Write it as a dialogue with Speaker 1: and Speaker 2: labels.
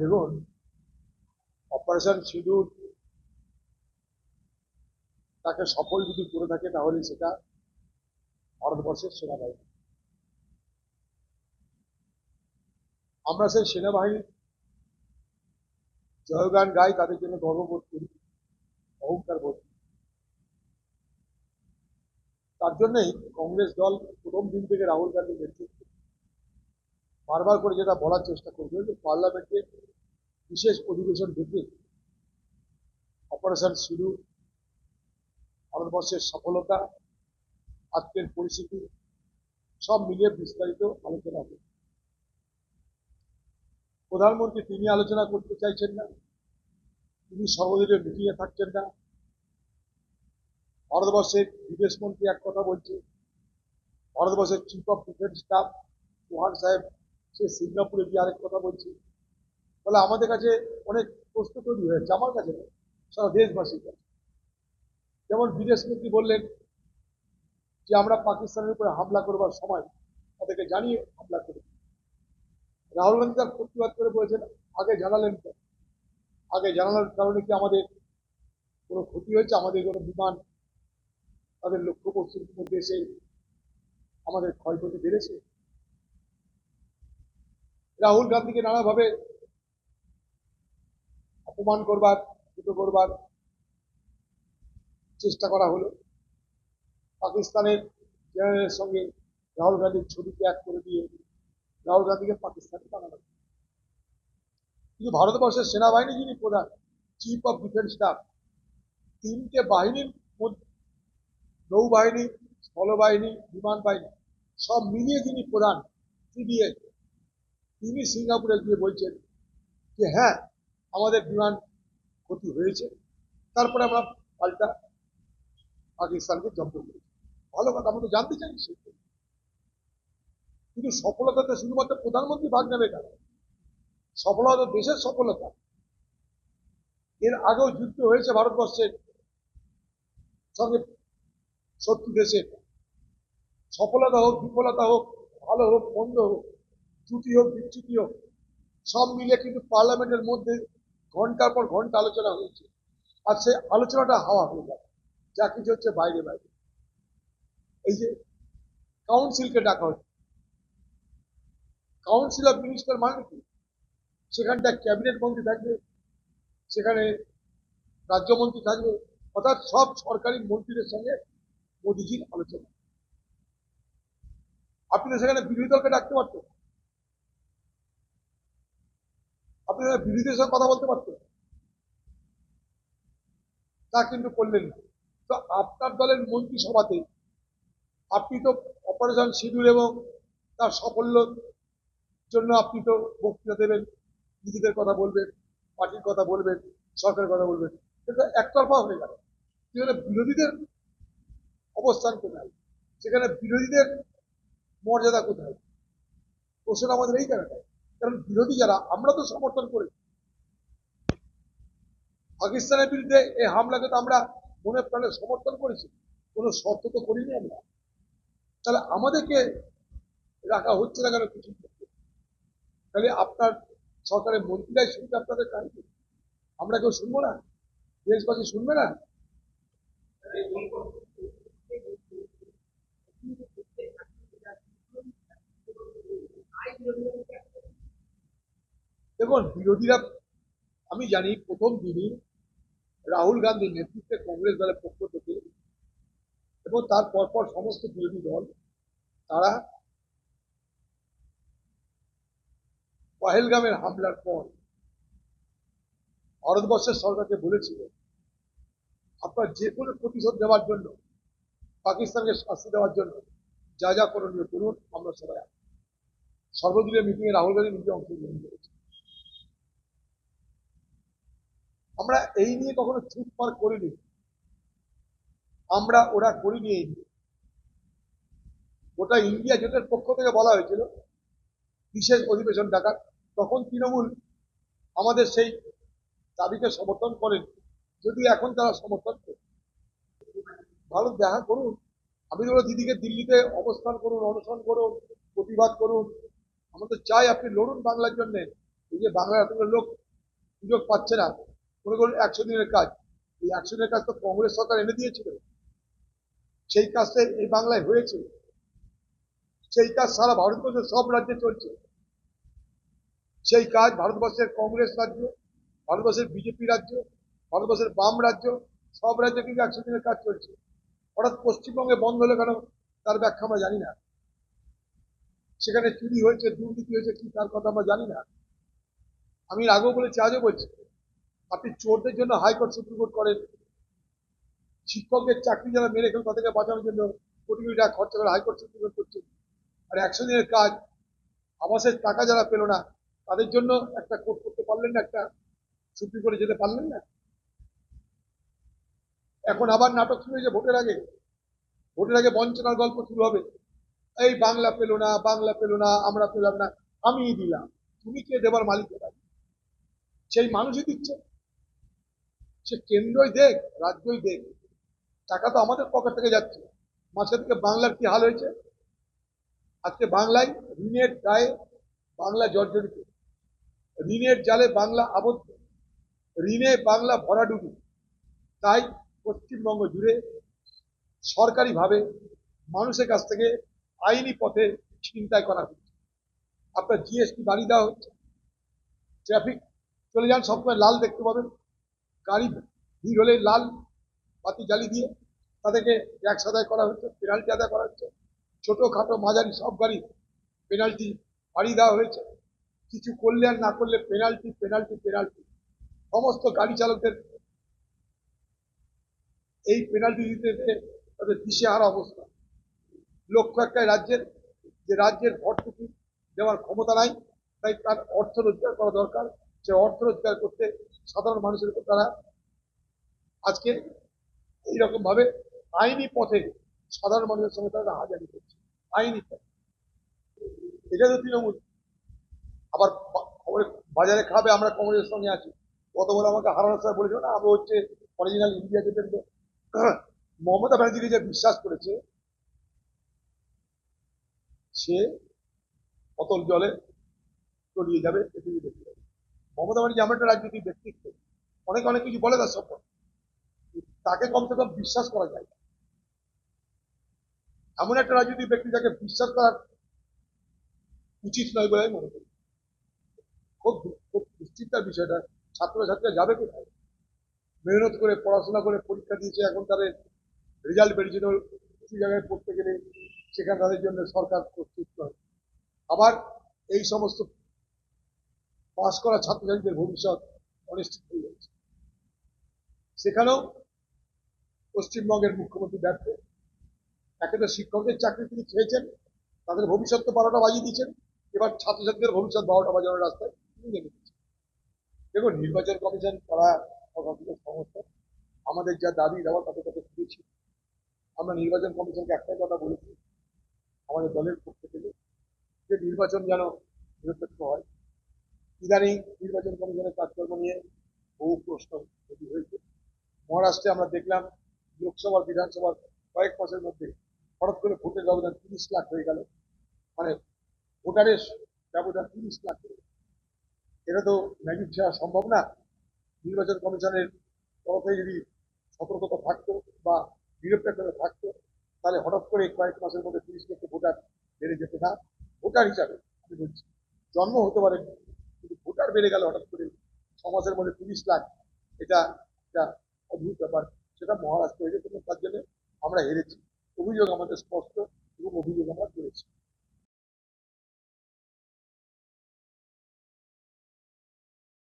Speaker 1: দেখুন অপারেশন সিঁদুর তাকে সফল যদি করে থাকে, তাহলে সেটা ভারতবর্ষের সেনাবাহিনী আমরা সেই সেনাবাহিনীর জয়গান গাই, তাদের জন্য গর্ববোধ করি, অহংকার বোধ। তার জন্যই কংগ্রেস দল প্রথম দিন থেকে রাহুল গান্ধীর নেতৃত্বে বারবার করে যেটা বলার চেষ্টা করবে যে পার্লামেন্টে বিশেষ অধিবেশন ডেকে অপারেশন শুরু, ভারতবর্ষের সফলতা, আজকের পরিস্থিতি, সব মিলিয়ে বিস্তারিত আলোচনা হবে। প্রধানমন্ত্রী তিনি আলোচনা করতে চাইছেন না, তিনি সর্বদলীয় মিটিংয়ে থাকছেন না। ভারতবর্ষের বিদেশ মন্ত্রী এক কথা বলছে, ভারতবর্ষের চিফ অফ ডিফেন্স স্টাফ সাহেব, সে সিঙ্গাপুরে গিয়ে আরেক কথা বলছে। ফলে আমাদের কাছে অনেক প্রশ্ন তৈরি হয়েছে, আমার কাছে সারা দেশবাসীর কাছে। যেমন বিদেশ মন্ত্রী বললেন যে, আমরা পাকিস্তানের উপরে হামলা করবার সময় তাদেরকে জানিয়ে হামলা করি। রাহুল গান্ধী তার প্রতিবাদ করে বলেছেন, আগে জানালেন কেন? আগে জানানোর কারণে কি আমাদের কোনো ক্ষতি হয়েছে? আমাদের কোনো বিমান তাদের লক্ষ্য লক্ষ্যবস্তুর মধ্যে এসে আমাদের ক্ষয়ক্ষতি বেড়েছে? রাহুল গান্ধীকে নানাভাবে অপমান করবার, ছোট করবার চেষ্টা করা হলো। পাকিস্তানের জেনারেলের সঙ্গে রাহুল গান্ধীর ছবি ত্যাগ করে দিয়ে রাহুল গান্ধীকে পাকিস্তানে বানানো কিন্তু ভারতবর্ষের সেনাবাহিনী যিনি প্রধান চিফ অফ ডিফেন্স স্টাফ তিনটে বাহিনীর নৌবাহিনী, স্থলবাহিনী, বিমান বাহিনী, সব মিলিয়ে যিনি প্রধান সিডিএ তিনি সিঙ্গাপুরে গিয়ে বলছেন যে হ্যাঁ আমাদের বিমান ক্ষতি হয়েছে। তারপরে আমরা পাল্টা পাকিস্তানকে জব্দ করেছি। ভালো কথা, আমরা তো জানতে চাই। কিন্তু সফলতাতে শুধুমাত্র প্রধানমন্ত্রী ভাগ নেবে কেন? সফলতা দেশের সফলতা। এর আগেও যুদ্ধ হয়েছে ভারতবর্ষের সঙ্গে শত্রু দেশের। সফলতা হোক, বিফলতা হোক, ভালো হোক, মন্দ হোক, ত্রুটি হোক, বিচ্যুতি হোক, সব মিলে কিন্তু পার্লামেন্টের মধ্যে ঘণ্টার পর ঘণ্টা আলোচনা হয়েছে। আর সে আলোচনাটা হাওয়া হয়ে গেল। যা কিছু হচ্ছে বাইরে বাইরে। এই যে কাউন্সিলকে ডাকা হচ্ছে কাউন্সিল অফ মিনিস্টার মানে কি? সেখানটা ক্যাবিনেট মন্ত্রী থাকবে, সেখানে রাজ্যমন্ত্রী থাকবে, অর্থাৎ সব সরকারি মন্ত্রীদের সঙ্গে মোদিজির আলোচনা। আপনি তো সেখানে বিরোধী দলকে ডাকতে পারতেন। আপনি সেখানে বিরোধীদের সঙ্গে কথা বলতে পারতেন? তা কিন্তু করলেন তো আপনার দলের মন্ত্রিসভাতে আপনি তো অপারেশন শিডিউল এবং তার সাফল্যর জন্য আপনি তো বক্তৃতা দেবেন, নিজেদের কথা বলবেন, পার্টির কথা বলবেন, সরকারের কথা বলবেন। কিন্তু একতরফা হয়ে গেল। সেখানে বিরোধীদের অবস্থান কোথায়? সেখানে বিরোধীদের মর্যাদা কোথায়? প্রশ্ন আমাদের এই জায়গাটায় কারণ বিরোধী যারা, আমরা তো সমর্থন করি। পাকিস্তানের বিরুদ্ধে এই হামলাকে তো আমরা মনে প্রাণে সমর্থন করেছি। কোনো শর্ত তো করিনি আমরা। তাহলে আমাদেরকে রাখা হচ্ছে না কেন কিছু? তাহলে আপনার সরকারের মন্ত্রীরাই শুনবে আপনাদের কাহিনী। আমরা কেউ শুনব না? দেশবাসী শুনবে না? দেখুন, বিরোধীরা, আমি জানি প্রথম দিনই রাহুল গান্ধীর নেতৃত্বে কংগ্রেস দলের পক্ষ থেকে এবং তার পরপর সমস্ত বিরোধী দল, তারা পহেলগামের হামলার পর ভারতবর্ষের সরকারকে বলেছিল, আপনার যে কোনো প্রতিশোধ দেওয়ার জন্য, পাকিস্তানকে শাস্তি দেওয়ার জন্য যা যা করণীয় করুন, আমরা সবাই। সর্বদলীয় মিটিংয়ে রাহুল গান্ধী নিজে অংশগ্রহণ করেছে আমরা এই নিয়ে কখনো চুপ পার করিনি। আমরা, ওরা করিনি এই নিয়ে। গোটা ইন্ডিয়া জোটের পক্ষ থেকে বলা হয়েছিল, বিশেষ অধিবেশন ডাকার তখন তৃণমূল আমাদের সেই দাবিকে সমর্থন করেন। যদি এখন তারা সমর্থন করে ভালো দেখা করুন, আমি তো দিদিকে দিল্লিতে অবস্থান করুন, অনশন করুন, প্রতিবাদ করুন। আমরা তো চাই আপনি লড়ুন বাংলার জন্য। এই যে বাংলার এতগুলো লোক সুযোগ পাচ্ছে না। মনে করুন একশো দিনের কাজ। এই একশো দিনের কাজ তো কংগ্রেস সরকার এনে দিয়েছিল। সেই কাজটা এই বাংলায় হয়েছে। সেই কাজ সারা ভারতবর্ষের সব রাজ্যে চলছে। সেই কাজ ভারতবর্ষের কংগ্রেস রাজ্য, ভারতবর্ষের বিজেপি রাজ্য, ভারতবর্ষের বাম রাজ্য, সব রাজ্যে কিন্তু একশো দিনের কাজ চলছে। হঠাৎ পশ্চিমবঙ্গে বন্ধ হলে কেন, তার ব্যাখ্যা আমরা জানি না। সেখানে চুরি হয়েছে, দুর্নীতি হয়েছে কি, তার কথা আমরা জানি না। আমি আগেও বলেছি, আজও বলছি। আপনি চোরদের জন্য হাইকোর্ট সুপ্রিম কোর্ট করেন। শিক্ষকদের চাকরি যারা মেরে খেল তাদেরকে বাঁচানোর জন্য কোটি কোটি টাকা খরচা করে হাইকোর্ট সুপ্রিম কোর্ট করছেন। আর একশো দিনের কাজ, আবাসের টাকা যারা পেল না, তাদের জন্য একটা কোর্ট করতে পারলেন না, একটা সুপ্রিম কোর্টে যেতে পারলেন না। এখন আবার নাটক শুরু হয়েছে ভোটের আগে। ভোটের আগে বঞ্চনার গল্প শুরু হবে। এই বাংলা পেল না, বাংলা পেল না, আমরা পেলাম না, আমি দিলাম। তুমি কে দেবার মালিক সেই মানুষই দিচ্ছে। সে কেন্দ্রই দেখ, রাজ্যই দেখ। টাকা তো আমাদের পকেট থেকে যাচ্ছে। মাঝে থেকে বাংলার কি হাল হয়েছে? আজকে বাংলায় ঋণের গায়ে বাংলা জর্জরিত। ঋণের জালে বাংলা আবদ্ধ। ঋণে বাংলা ভরাডুবি। তাই পশ্চিমবঙ্গ জুড়ে সরকারিভাবে মানুষের কাছ থেকে আইনি পথে ছিনতাই করা হচ্ছে। আপনার জিএসটি বাড়ি দেওয়া হচ্ছে। ট্রাফিক চলে যান, সবসময় লাল দেখতে পাবেন। গাড়ি ভিড় হলে লাল বাতি জ্বালিয়ে দিয়ে তাদেরকে ট্যাক্স আদায় করা হচ্ছে পেনাল্টি আদায় করা হচ্ছে। ছোটোখাটো মাঝারি সব গাড়ি পেনাল্টি বাড়িয়ে দেওয়া হয়েছে। কিছু করলে আর না করলে পেনাল্টি পেনাল্টি পেনাল্টি সমস্ত গাড়ি চালকদের এই পেনাল্টি দিতে দিতে তাদের দিশেহারা অবস্থা। লক্ষ্য একটাই রাজ্যের, যে রাজ্যের ভর্তুকি দেওয়ার ক্ষমতা নাই, তাই তার অর্থ রোজগার করা দরকার। সে অর্থ রোজগার করতে সাধারণ মানুষের উপর তারা আজকে এইরকম ভাবে আইনি পথে সাধারণ মানুষের সঙ্গে তারা হাজারি করছে। আইনি পথে। এটা তো তৃণমূল। আবার বাজারে খাবে, আমরা কংগ্রেসের সঙ্গে আছি। কত বড় আমাকে হারানোর সময় বলেছিল না আমি হচ্ছে অরিজিনাল ইন্ডিয়া লোক। মমতা ব্যানার্জিকে যে বিশ্বাস করেছে, সে অতল জলে তলিয়ে যাবে পৃথিবী দেখতে যাবে মমতা ব্যানার্জি এমন একটা রাজনৈতিক ব্যক্তিত্ব। অনেক অনেক কিছু বলে তার সম্পর্কে তাকে কমসে কম বিশ্বাস করা যায়। এমন একটা রাজনৈতিক ব্যক্তি যাকে বিশ্বাস করার উচিত নয় বলে আমি মনে করি। খুব খুব দুশ্চিন্তার বিষয়টা। ছাত্রছাত্রীরা যাবে কোথায়? মেহনত করে, পড়াশোনা করে, পরীক্ষা দিয়েছে, এখন তাদের রেজাল্ট বেরিয়েছিল কিছু জায়গায় পড়তে গেলে সেখানে তাদের জন্য সরকার প্রস্তুত নয়। আবার এই সমস্ত পাশ করা ছাত্রছাত্রীদের ভবিষ্যৎ অনিশ্চিত হয়ে যাচ্ছে। সেখানেও পশ্চিমবঙ্গের মুখ্যমন্ত্রী ব্যর্থ। একে তো শিক্ষকদের চাকরি তিনি খেয়েছেন, তাদের ভবিষ্যৎ তো বারোটা বাজিয়ে দিয়েছেন। এবার ছাত্রছাত্রীদের ভবিষ্যৎ বারোটা বাজানোর রাস্তায় তিনি নেমে দিচ্ছেন দেখুন, নির্বাচন কমিশন করা সমস্যা। আমাদের যা দাবি দেওয়া তাদের কাছে তুলেছি আমরা নির্বাচন কমিশনকে একটাই কথা বলেছি, আমাদের দলের পক্ষ থেকে, যে নির্বাচন যেন নিরপেক্ষ হয়। ইদানিং নির্বাচন কমিশনের কাজকর্ম নিয়ে বহু প্রশ্ন তৈরি হয়েছে। মহারাষ্ট্রে আমরা দেখলাম লোকসভা বিধানসভার কয়েক মাসের মধ্যে হঠাৎ করে ভোটের ব্যবধান তিরিশ লাখ হয়ে গেল। মানে ভোটারের ব্যবধান তিরিশ লাখ হয়ে। এটা তো ম্যাজিক ছাড়া সম্ভব না। নির্বাচন কমিশনের তরফে যদি সতর্কতা থাকতো বা নিরপেক্ষতা থাকতো, তাহলে হঠাৎ করে কয়েক মাসের মধ্যে তিরিশ লক্ষ ভোটার বেড়ে যেত না। ভোটার হিসাবে আমি বলছি, জন্ম হতে পারে বেড়ে গেল হঠাৎ করে। সমাজের মধ্যে তিরিশ লাখ। এটা একটা অদ্ভুত ব্যাপার। সেটা মহারাষ্ট্র হয়েছে তার জন্য আমরা হেরেছি। অভিযোগ আমাদের স্পষ্ট এবং অভিযোগ আমরা করেছি।